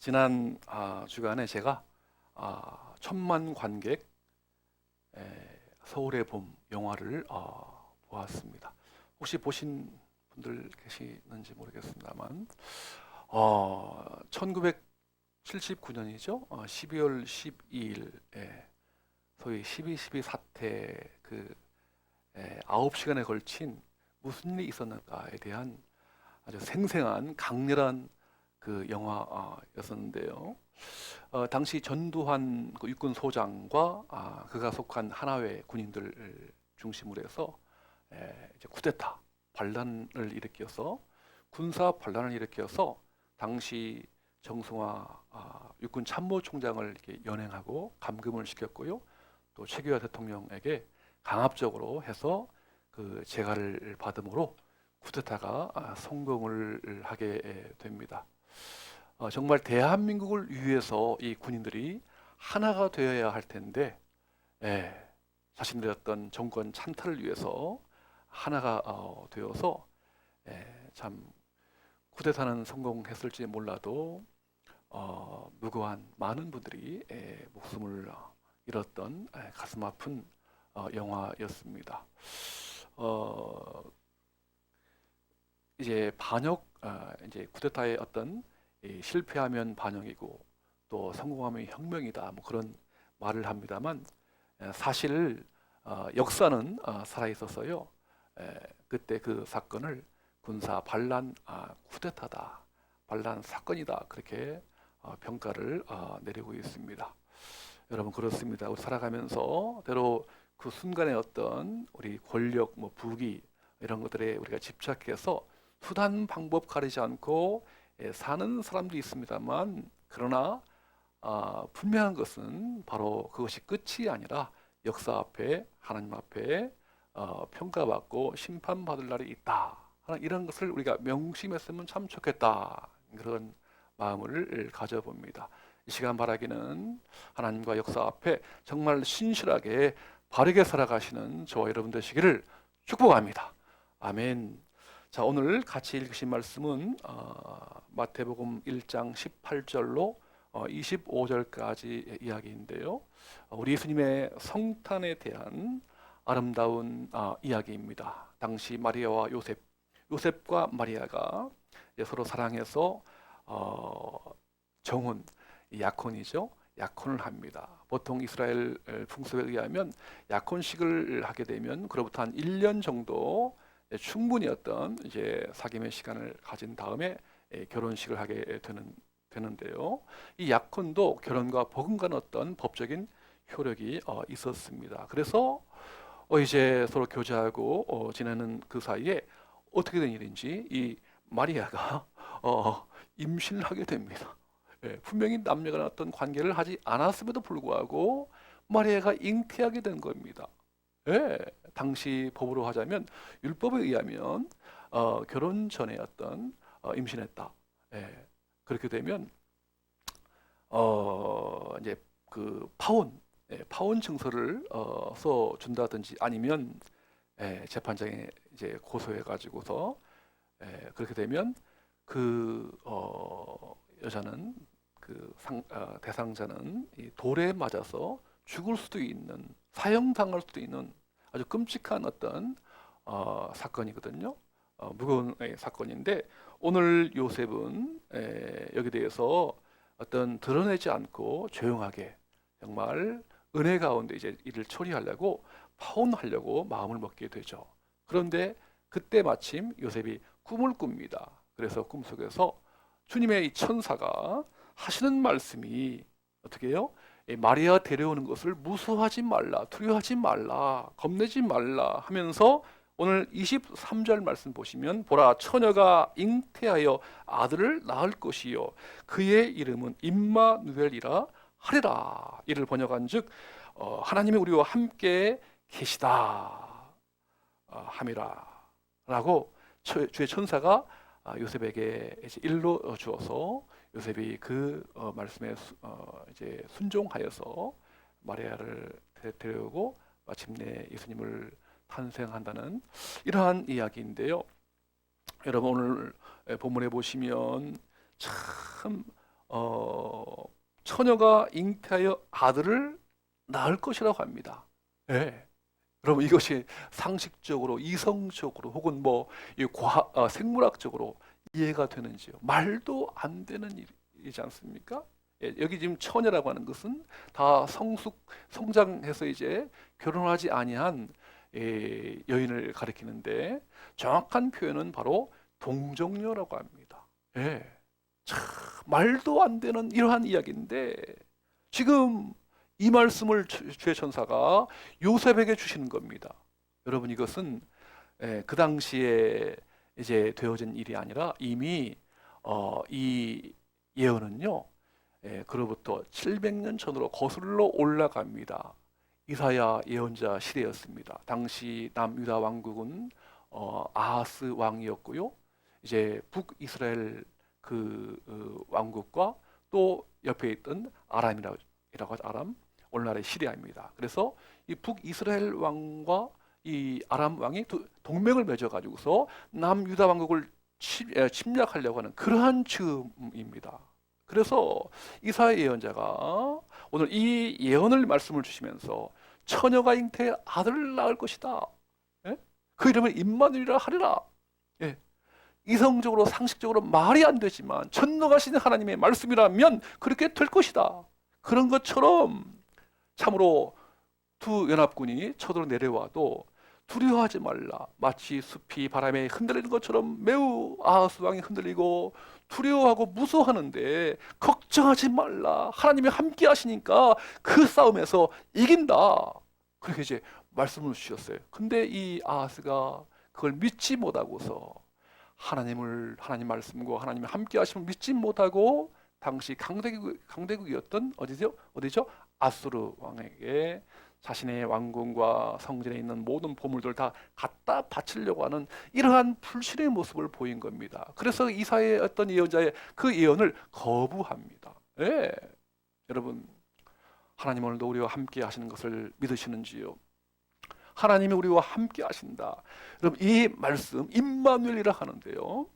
지난 아, 주간에 제가 아, 천만 관객 에, 서울의 봄 영화를 어, 보았습니다. 혹시 보신 분들 계시는지 모르겠습니다만 어, 1979년이죠. 어, 12월 12일에 소위 12.12 사태 그 에, 9시간에 걸친 무슨 일이 있었는가에 대한 아주 생생한 강렬한 그 영화였었는데요. 어, 당시 전두환 그 육군 소장과 아, 그가 속한 하나회 군인들을 중심으로 해서 에, 이제 쿠데타 반란을 일으켜서 군사 반란을 일으켜서 당시 정승화 아, 육군 참모총장을 이렇게 연행하고 감금을 시켰고요. 또 최규하 대통령에게 강압적으로 해서 그 재가를 받음으로 쿠데타가 아, 성공을 하게 됩니다. 어, 정말 대한민국을 위해서 이 군인들이 하나가 되어야 할 텐데 예, 자신들의 어떤 정권 찬탈을 위해서 하나가 어, 되어서 예, 참 쿠데타는 성공했을지 몰라도 어, 무고한 많은 분들이 예, 목숨을 어, 잃었던 예, 가슴 아픈 어, 영화였습니다. 어, 이제 반역 아, 이제 쿠데타의 어떤 이 실패하면 반역이고 또 성공하면 혁명이다 뭐 그런 말을 합니다만 에, 사실 어, 역사는 어, 살아. 에, 그때 그 사건을 군사 반란 아, 쿠데타다 반란 사건이다 그렇게 어, 평가를 어, 내리고 있습니다. 여러분 그렇습니다. 살아가면서 때로 그 순간의 어떤 우리 권력 뭐 부귀 이런 것들에 우리가 집착해서 수단 방법 가리지 않고 예, 사는 사람도 있습니다만 그러나 아, 분명한 것은 바로 그것이 끝이 아니라 역사 앞에 하나님 앞에 어, 평가받고 심판받을 날이 있다. 이런 것을 우리가 명심했으면 참 좋겠다. 그런 마음을 가져봅니다. 이 시간 바라기는 하나님과 역사 앞에 정말 신실하게 바르게 살아가시는 저와 여러분 되시기를 축복합니다. 아멘. 자, 오늘 같이 읽으신 말씀은 어, 마태복음 1장 18절로 어, 25절까지 이야기인데요. 어, 우리 예수님의 성탄에 대한 아름다운 아, 이야기입니다. 당시 마리아와 요셉, 요셉과 마리아가 서로 사랑해서 어, 정혼, 약혼이죠. 약혼을 합니다. 보통 이스라엘 풍습에 의하면 약혼식을 하게 되면 그로부터 한 1년 정도 충분히 어떤 이제 사귐의 시간을 가진 다음에 예, 결혼식을 하게 되는 되는데요. 이 약혼도 결혼과 버금가는 어떤 법적인 효력이 어, 있었습니다. 그래서 어, 이제 서로 교제하고 어, 지내는 그 사이에 어떻게 된 일인지 이 마리아가 어, 임신을 하게 됩니다. 예, 분명히 남녀가 어떤 관계를 하지 않았음에도 불구하고 마리아가 잉태하게 된 겁니다. 예, 당시 법으로 하자면 율법에 의하면 어, 결혼 전에 어떤 어, 임신했다. 예, 그렇게 되면 어, 이제 그 파혼, 예, 파혼 증서를 어, 써 준다든지 아니면 예, 재판장에 이제 고소해 가지고서 예, 그렇게 되면 그 어, 여자는 그 상, 어, 대상자는 이 돌에 맞아서 죽을 수도 있는 사형당할 수도 있는 아주 끔찍한 어떤 어, 사건이거든요. 어, 무거운 예, 사건인데 오늘 요셉은 에, 여기 대해서 어떤 드러내지 않고 조용하게 정말 은혜 가운데 이제 이를 처리하려고 파혼하려고 마음을 먹게 되죠. 그런데 그때 마침 요셉이 꿈을 꿉니다. 그래서 꿈속에서 주님의 이 천사가 하시는 말씀이 어떻게 해요? 이 마리아 데려오는 것을 무수하지 말라, 두려워하지 말라, 겁내지 말라 하면서 오늘 23절 말씀 보시면 보라 처녀가 잉태하여 아들을 낳을 것이요 그의 이름은 임마누엘이라 하리라. 이를 번역한즉 어, 하나님이 우리와 함께 계시다 어, 함이라라고 처- 주의 천사가 아, 요셉에게 일러 주어서 요셉이 그 어, 말씀에 수- 어, 이제 순종하여서 마리아를 데- 데려오고 마침내 예수님을 탄생한다는 이러한 이야기인데요. 여러분 오늘 본문에 보시면 참 어, 처녀가 잉태하여 아들을 낳을 것이라고 합니다. 예. 여러분 이것이 상식적으로 이성적으로 혹은 뭐 이 과학 아, 생물학적으로 이해가 되는지요? 말도 안 되는 일이지 않습니까? 예, 여기 지금 처녀라고 하는 것은 다 성숙 성장해서 이제 결혼하지 아니한 예, 여인을 가리키는데 정확한 표현은 바로 동정녀라고 합니다. 예. 참 말도 안 되는 이러한 이야기인데 지금 이 말씀을 주- 주의 천사가 요셉에게 주시는 겁니다. 여러분 이것은 예, 그 당시에 이제 되어진 일이 아니라 이미 어, 이 예언은요. 예, 그로부터 700년 전으로 거슬러 올라갑니다. 이사야 예언자 시대였습니다. 당시 남유다 왕국은 어, 아하스 왕이었고요. 이제 북이스라엘 그 어, 왕국과 또 옆에 있던 아람이라고 이라고 하죠. 아람 오늘날의 시리아입니다. 그래서 이 북이스라엘 왕과 이 아람 왕이 두- 동맹을 맺어 가지고서 남 유다 왕국을 침략하려고 하는 그러한 즈음입니다. 그래서 이사야 예언자가 오늘 이 예언을 말씀을 주시면서 처녀가 잉태해 아들을 낳을 것이다. 예? 그 이름을 임마누이라 하리라. 예. 이성적으로 상식적으로 말이 안 되지만 전능하신 하나님의 말씀이라면 그렇게 될 것이다. 그런 것처럼 참으로 두 연합군이 쳐들어 내려와도 두려워하지 말라. 마치 숲이 바람에 흔들리는 것처럼 매우 아하스 왕이 흔들리고 두려워하고 무서워하는데 걱정하지 말라. 하나님이 함께 하시니까 그 싸움에서 이긴다. 그렇게 이제 말씀을 주셨어요. 근데 이 아하스가 그걸 믿지 못하고서 하나님을 하나님 말씀과 하나님이 함께 하심을 믿지 못하고 당시 강대국 강대국이었던 어디죠? 어디죠? 아수르 왕에게 자신의 왕궁과 성전에 있는 모든 보물들 다 갖다 바치려고 하는 이러한 불신의 모습을 보인 겁니다. 그래서 이사의 어떤 예언자의 그 예언을 거부합니다. 예. 여러분 하나님 오늘도 우리와 함께 하시는 것을 믿으시는지요? 하나님이 우리와 함께 하신다. 여러분 이 말씀 임마누엘이라 하는데요.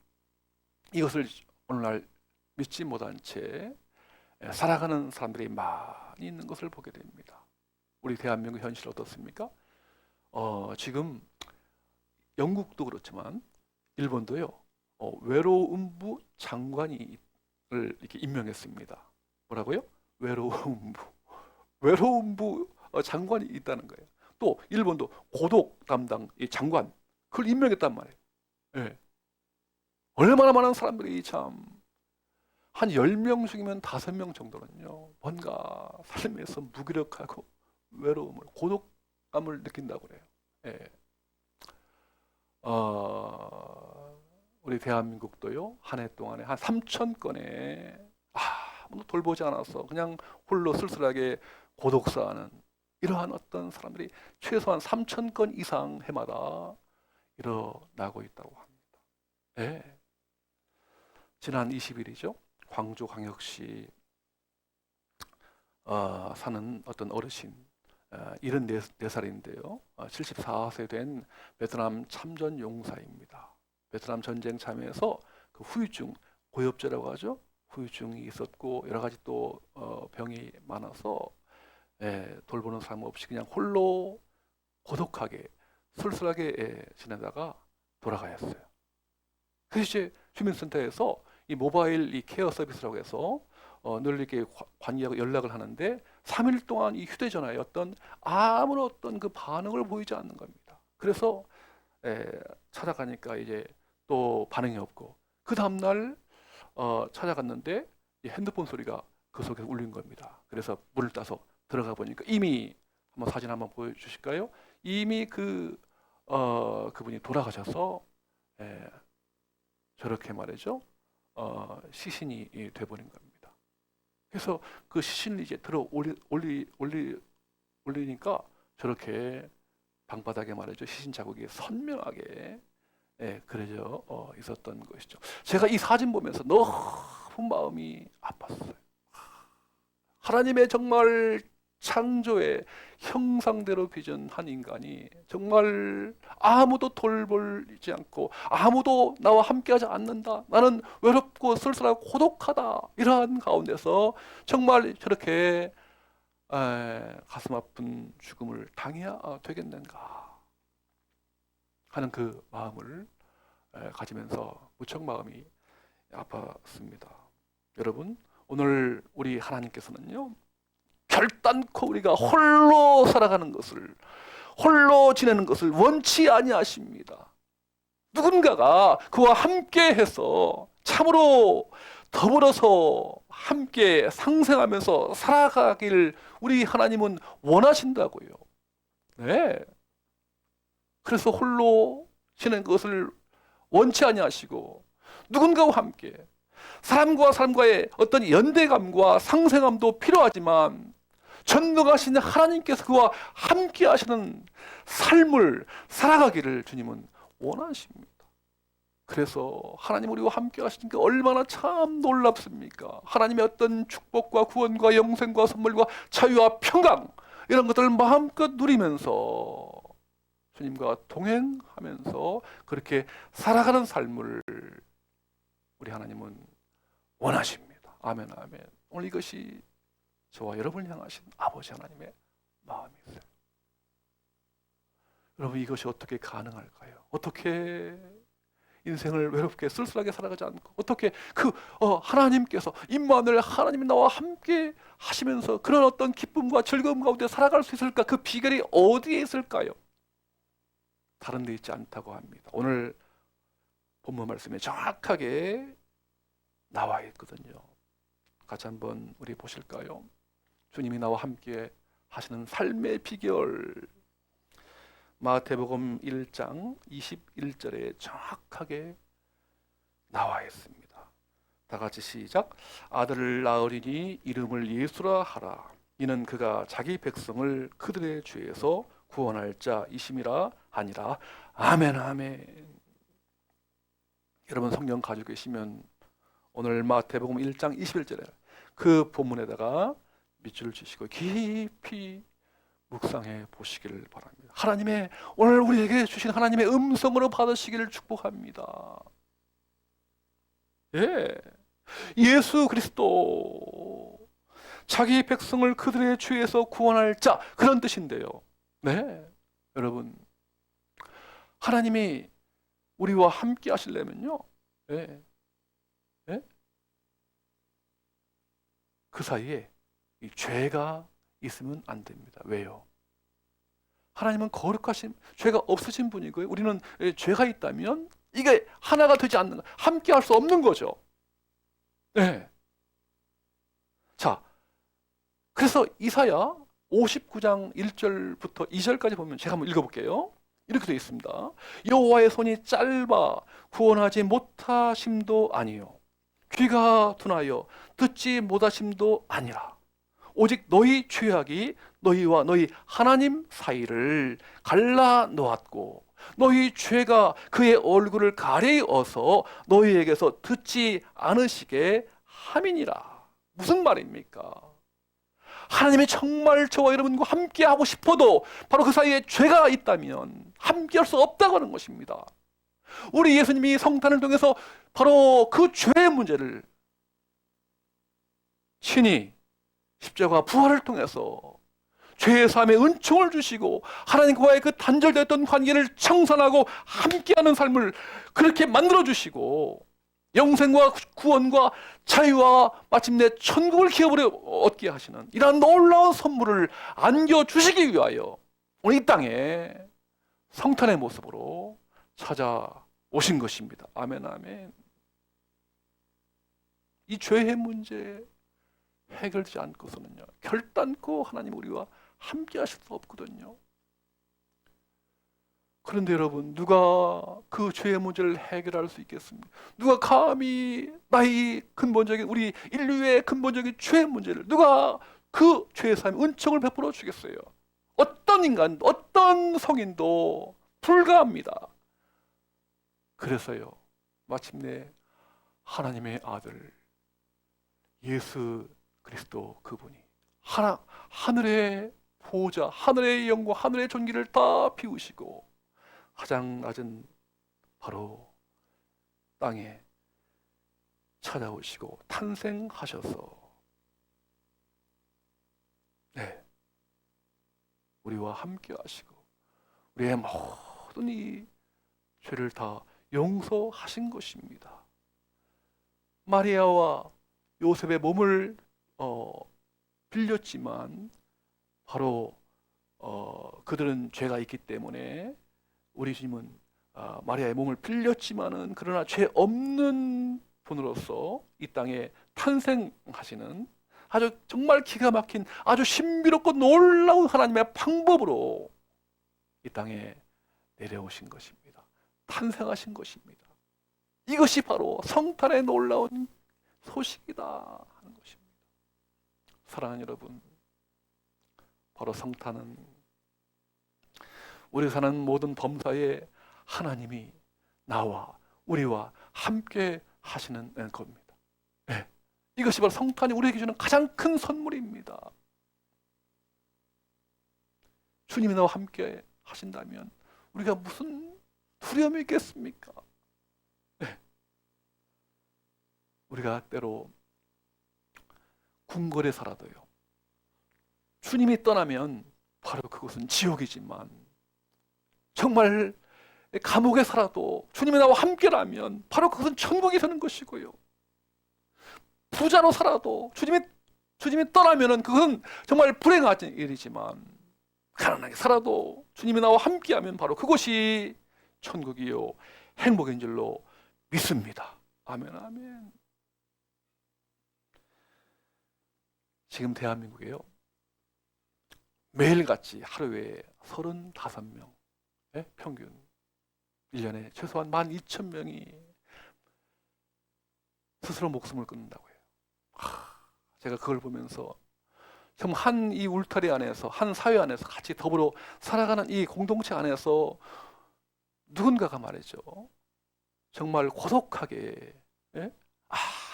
이것을 오늘날 믿지 못한 채 살아가는 사람들이 많이 있는 것을 보게 됩니다. 우리 대한민국 현실 어떻습니까? 어, 지금 영국도 그렇지만 일본도요. 어, 외로움부 장관이 을 이렇게 임명했습니다. 뭐라고요? 외로움부 외로움부 어, 장관이 있다는 거예요. 또 일본도 고독 담당 이 장관 그걸 임명했단 말이에요. 예. 얼마나 많은 사람들이 참 한 10명 중이면 5명 정도는요. 뭔가 삶에서 무기력하고 외로움을 고독감을 느낀다고 그래요. 예. 어, 우리 대한민국도요. 한 해 동안에 한 3천 건의 아무도 돌보지 않아서 그냥 홀로 쓸쓸하게 고독사하는 이러한 어떤 사람들이 최소한 3천 건 이상 해마다 일어나고 있다고 합니다. 예. 지난 20일이죠. 광주광역시 어, 사는 어떤 어르신 어, 74살인데요. 어, 74세 된 베트남 참전 용사입니다. 베트남 전쟁 참여해서 그 후유증, 고엽제라고 하죠. 후유증이 있었고 여러 가지 또 어, 병이 많아서 예, 돌보는 사람 없이 그냥 홀로 고독하게 쓸쓸하게 예, 지내다가 돌아가셨어요. 그래서 이제 주민센터에서 이 모바일 이 케어 서비스라고 해서 어, 늘 이렇게 과- 관계하고 연락을 하는데 3일 동안 이 휴대전화에 어떤 아무런 어떤 그 반응을 보이지 않는 겁니다. 그래서 에, 찾아가니까 이제 또 반응이 없고 그 다음날 어, 찾아갔는데 이 핸드폰 소리가 그 속에서 울린 겁니다. 그래서 문을 따서 들어가 보니까 이미 한번 사진 한번 보여주실까요? 이미 그 어, 그분이 돌아가셔서 에, 저렇게 말이죠. 어, 시신이 이 돼버린 겁니다. 그래서 그 시신을 이제 들어 올리 올리 올리 올리니까 저렇게 방바닥에 말이죠 시신 자국이 선명하게 예, 그려져 어, 있었던 것이죠. 제가 이 사진 보면서 너무 마음이 아팠어요. 하나님의 정말 창조의 형상대로 빚은 인간이 정말 아무도 돌보지 않고 아무도 나와 함께하지 않는다. 나는 외롭고 쓸쓸하고 고독하다. 이러한 가운데서 정말 저렇게 에, 가슴 아픈 죽음을 당해야 되겠는가 하는 그 마음을 에, 가지면서 무척 마음이 아팠습니다. 여러분 오늘 우리 하나님께서는요 결단코 우리가 홀로 살아가는 것을 홀로 지내는 것을 원치 아니하십니다. 누군가가 그와 함께 해서 참으로 더불어서 함께 상생하면서 살아가길 우리 하나님은 원하신다고요. 네. 그래서 홀로 지내는 것을 원치 아니하시고 누군가와 함께 사람과 사람과의 어떤 연대감과 상생함도 필요하지만 전능하신 하나님께서 그와 함께 하시는 삶을 살아가기를 주님은 원하십니다. 그래서 하나님 우리와 함께 하시는 게 얼마나 참 놀랍습니까? 하나님의 어떤 축복과 구원과 영생과 선물과 자유와 평강 이런 것들을 마음껏 누리면서 주님과 동행하면서 그렇게 살아가는 삶을 우리 하나님은 원하십니다. 아멘, 아멘. 오늘 이것이 저와 여러분을 향하신 아버지 하나님의 마음이세요. 여러분 이것이 어떻게 가능할까요? 어떻게 인생을 외롭게 쓸쓸하게 살아가지 않고 어떻게 그 어, 하나님께서 임마누엘 하나님이 나와 함께 하시면서 그런 어떤 기쁨과 즐거움 가운데 살아갈 수 있을까? 그 비결이 어디에 있을까요? 다른 데 있지 않다고 합니다. 오늘 본문 말씀에 정확하게 나와 있거든요. 같이 한번 우리 보실까요? 주님이 나와 함께 하시는 삶의 비결 마태복음 1장 21절에 정확하게 나와 있습니다. 다 같이 시작. 아들을 낳으리니 이름을 예수라 하라. 이는 그가 자기 백성을 그들의 죄에서 구원할 자이심이라 하니라. 아멘 아멘. 여러분 성경 가지고 계시면 오늘 마태복음 1장 21절에 그 본문에다가 밑줄을 치시고 깊이 묵상해 보시기를 바랍니다. 하나님의 오늘 우리에게 주신 하나님의 음성으로 받으시기를 축복합니다. 예. 예수 그리스도 자기 백성을 그들의 죄에서 구원할 자 그런 뜻인데요. 네. 여러분 하나님이 우리와 함께 하시려면요. 예. 예? 그 사이에 이 죄가 있으면 안 됩니다. 왜요? 하나님은 거룩하신 죄가 없으신 분이고요. 우리는 예, 죄가 있다면 이게 하나가 되지 않는 함께 할 수 없는 거죠. 네. 자, 그래서 이사야 59장 1절부터 2절까지 보면 제가 한번 읽어 볼게요. 이렇게 되어 있습니다. 여호와의 손이 짧아 구원하지 못하심도 아니요 귀가 둔하여 듣지 못하심도 아니라 오직 너희 죄악이 너희와 너희 하나님 사이를 갈라 놓았고 너희 죄가 그의 얼굴을 가리어서 너희에게서 듣지 않으시게 함이니라. 무슨 말입니까? 하나님이 정말 저와 여러분과 함께 하고 싶어도 바로 그 사이에 죄가 있다면 함께 할 수 없다고 하는 것입니다. 우리 예수님이 성탄을 통해서 바로 그 죄의 문제를 친히 십자가 부활을 통해서 죄의 삶에 은총을 주시고 하나님과의 그 단절됐던 관계를 청산하고 함께하는 삶을 그렇게 만들어 주시고 영생과 구원과 자유와 마침내 천국을 기업으로 얻게 하시는 이러한 놀라운 선물을 안겨 주시기 위하여 이 땅에 성탄의 모습으로 찾아오신 것입니다. 아멘 아멘. 이 죄의 문제 해결되지 않고서는요 결단코 하나님 우리와 함께 하실 수 없거든요. 그런데 여러분 누가 그 죄의 문제를 해결할 수 있겠습니까? 누가 감히 나의 근본적인 우리 인류의 근본적인 죄의 문제를 누가 그 죄의 삶 은총을 베풀어 주겠어요? 어떤 인간, 어떤 성인도 불가합니다. 그래서요 마침내 하나님의 아들 예수 그리스도 그분이 하나 하늘의 보호자, 하늘의 영광, 하늘의 존귀를 다 비우시고 가장 낮은 바로 땅에 찾아오시고 탄생하셔서 네 우리와 함께 하시고 우리의 모든 이 죄를 다 용서하신 것입니다. 마리아와 요셉의 몸을 어, 빌렸지만 바로 어, 그들은 죄가 있기 때문에 우리 주님은 아, 마리아의 몸을 빌렸지만은 그러나 죄 없는 분으로서 이 땅에 탄생하시는 아주 정말 기가 막힌 아주 신비롭고 놀라운 하나님의 방법으로 이 땅에 내려오신 것입니다. 탄생하신 것입니다. 이것이 바로 성탄의 놀라운 소식이다. 사랑하는 여러분, 바로 성탄은 우리 사는 모든 범사에 하나님이 나와 우리와 함께 하시는 겁니다. 네. 이것이 바로 성탄이 우리에게 주는 가장 큰 선물입니다. 주님이 나와 함께 하신다면 우리가 무슨 두려움이 있겠습니까? 네. 우리가 때로 궁궐에 살아도요. 주님이 떠나면 바로 그곳은 지옥이지만 정말 감옥에 살아도 주님이 나와 함께라면 바로 그것은 천국이 되는 것이고요. 부자로 살아도 주님이 주님이 떠나면은 그건 정말 불행한 일이지만 가난하게 살아도 주님이 나와 함께하면 바로 그것이 천국이요 행복인 줄로 믿습니다. 아멘 아멘. 지금 대한민국에요. 매일같이 하루에 35명 예? 평균 1년에 최소한 12,000명이 스스로 목숨을 끊는다고 해요. 하, 제가 그걸 보면서 정말 한이 울타리 안에서 한 사회 안에서 같이 더불어 살아가는 이 공동체 안에서 누군가가 말이죠. 정말 고독하게 예?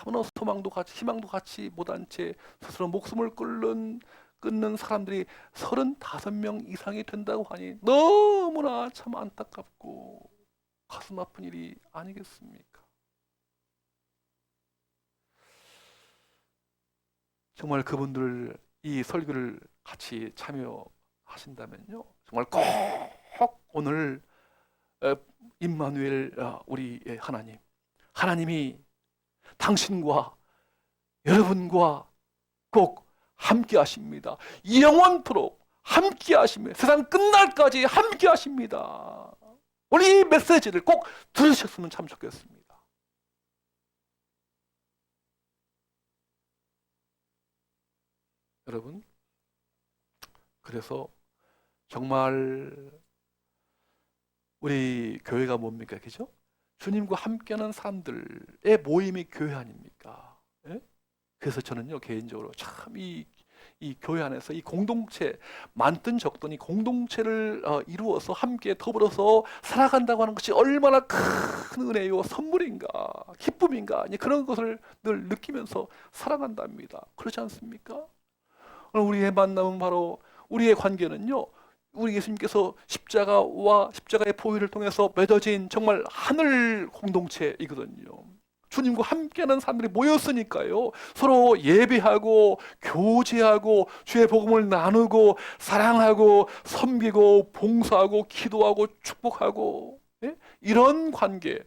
아무런 소망도 같이 희망도 같이 못한 채 스스로 목숨을 끊는 끊는 사람들이 35명 이상이 된다고 하니 너무나 참 안타깝고 가슴 아픈 일이 아니겠습니까? 정말 그분들 이 설교를 같이 참여하신다면요. 정말 꼭 오늘 어, 임마누엘 어, 우리의 하나님 하나님이 당신과 여러분과 꼭 함께 하십니다. 영원토록 함께 하시며 세상 끝날까지 함께 하십니다. 우리 이 메시지를 꼭 들으셨으면 참 좋겠습니다. 여러분, 그래서 정말 우리 교회가 뭡니까? 그죠? 주님과 함께하는 사람들의 모임이 교회 아닙니까? 예? 그래서 저는요 개인적으로 참이 이 교회 안에서 이 공동체 많든 적든 이 공동체를 어, 이루어서 함께 더불어서 살아간다고 하는 것이 얼마나 큰 은혜요 선물인가 기쁨인가 그런 것을 늘 느끼면서 살아간답니다. 그렇지 않습니까? 오늘 우리의 만남은 바로 우리의 관계는요. 우리 예수님께서 십자가와 십자가의 보혈을 통해서 맺어진 정말 하늘 공동체이거든요. 주님과 함께하는 사람들이 모였으니까요. 서로 예배하고 교제하고 주의 복음을 나누고 사랑하고 섬기고 봉사하고 기도하고 축복하고 예? 이런 관계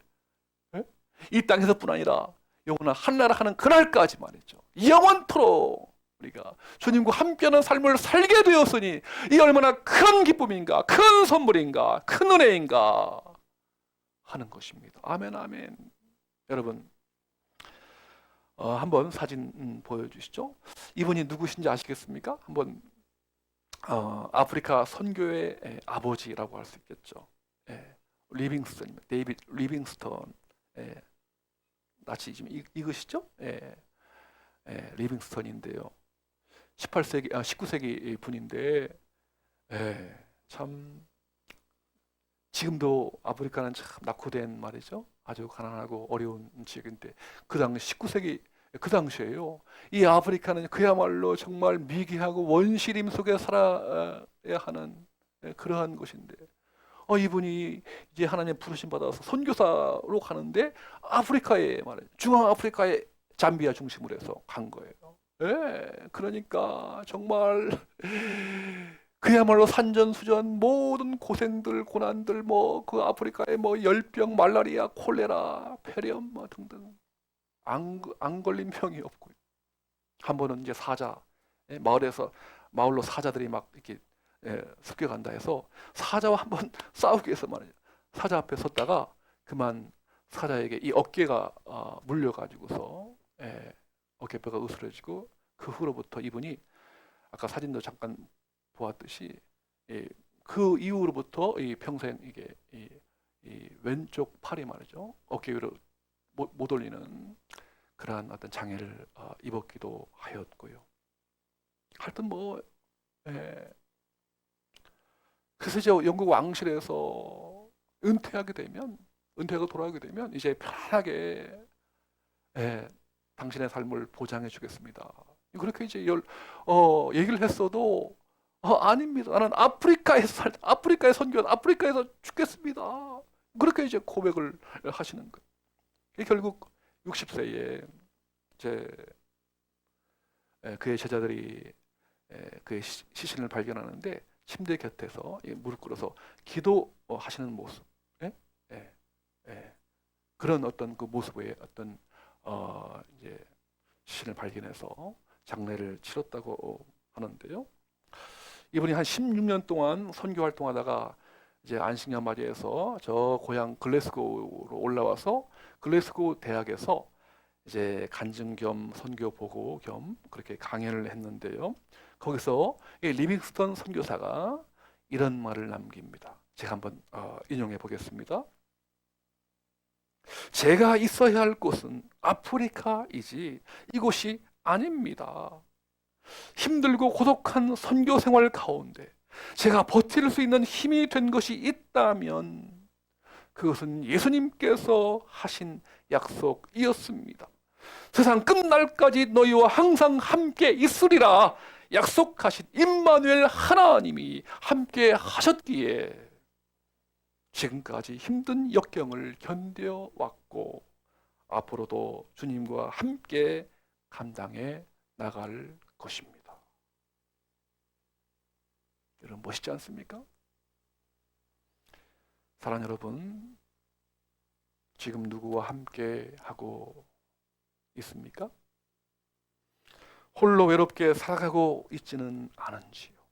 예? 이 땅에서뿐 아니라 영원한 한나라 하는 그날까지 말이죠. 영원토록 우리가 주님과 함께하는 삶을 살게 되었으니 이 얼마나 큰 기쁨인가, 큰 선물인가, 큰 은혜인가 하는 것입니다. 아멘, 아멘. 여러분, 어, 한번 사진 음, 보여주시죠. 이분이 누구신지 아시겠습니까? 한번 어, 아프리카 선교의 에, 아버지라고 할 수 있겠죠. 예, 리빙스턴, 데이빗 리빙스턴. 예, 좀 익, 익으시죠? 예, 예, 리빙스턴인데요. 18세기, 아, 19세기 분인데, 예, 참, 지금도 아프리카는 참 낙후된 말이죠. 아주 가난하고 어려운 지역인데, 그 당시 19세기 그 당시에요. 이 아프리카는 그야말로 정말 미개하고 원시림 속에 살아야 하는 예, 그러한 곳인데, 어, 이분이 이제 하나님 부르심 받아서 선교사로 가는데 아프리카에 말해 중앙 아프리카에 잠비아 중심으로 해서 간 거예요. 예, 그러니까 정말 그야말로 산전수전 모든 고생들 고난들 뭐 그 아프리카의 뭐 열병 말라리아 콜레라 폐렴 뭐 등등 안, 안 걸린 병이 없고요. 한 번은 이제 사자 예, 마을에서 마을로 사자들이 막 이렇게 예, 습격한다 해서 사자와 한번 싸우기 위해서 말이죠. 사자 앞에 섰다가 그만 사자에게 이 어깨가 아, 물려가지고서 예, 어깨뼈가 으스러지고 그 후로부터 이분이 아까 사진도 잠깐 보았듯이 예, 그 이후로부터 이 평생 이게 이, 이 왼쪽 팔이 말이죠 어깨 위로 못, 못 올리는 그러한 어떤 장애를 어, 입었기도 하였고요. 하여튼 뭐 예. 그래서 이제 영국 왕실에서 은퇴하게 되면 은퇴가 돌아오게 되면 이제 편하게 예, 당신의 삶을 보장해 주겠습니다. 그렇게 이제 열, 어, 얘기를 했어도 어, 아닙니다. 나는 아프리카에서 살, 아프리카에 선교한 아프리카에서 죽겠습니다. 그렇게 이제 고백을 하시는 거예요. 결국 60세에 이제 에, 그의 제자들이 에, 그의 시- 시신을 발견하는데 침대 곁에서 이 무릎 꿇어서 기도하시는 모습, 예? 예, 예. 그런 어떤 그 모습의 어떤 어, 이제 시신을 발견해서 장례를 치렀다고 하는데요. 이분이 한 16년 동안 선교 활동하다가 이제 안식년 맞이해서 저 고향 글래스고로 올라와서 글래스고 대학에서 이제 간증 겸 선교 보고 겸 그렇게 강연을 했는데요. 거기서 이 리빙스턴 선교사가 이런 말을 남깁니다. 제가 한번 어, 인용해 보겠습니다. 제가 있어야 할 곳은 아프리카이지 이곳이 아닙니다. 힘들고 고독한 선교 생활 가운데 제가 버틸 수 있는 힘이 된 것이 있다면 그것은 예수님께서 하신 약속이었습니다. 세상 끝날까지 너희와 항상 함께 있으리라 약속하신 임마누엘 하나님이 함께 하셨기에 지금까지 힘든 역경을 견뎌 왔고 앞으로도 주님과 함께 감당해 나갈 것입니다. 여러분 멋있지 않습니까? 사랑 여러분, 지금 누구와 함께 하고 있습니까? 홀로 외롭게 살아가고 있지는 않은지요.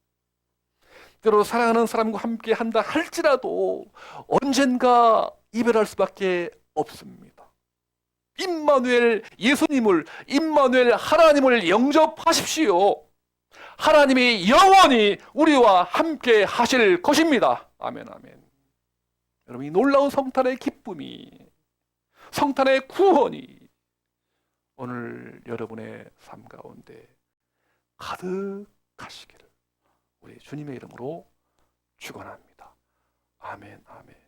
때로 사랑하는 사람과 함께 한다 할지라도 언젠가 이별할 수밖에 없습니다. 임마누엘 예수님을 임마누엘 하나님을 영접하십시오. 하나님이 영원히 우리와 함께 하실 것입니다. 아멘 아멘. 여러분 이 놀라운 성탄의 기쁨이 성탄의 구원이 오늘 여러분의 삶 가운데 가득하시기를 우리 주님의 이름으로 축원합니다. 아멘 아멘.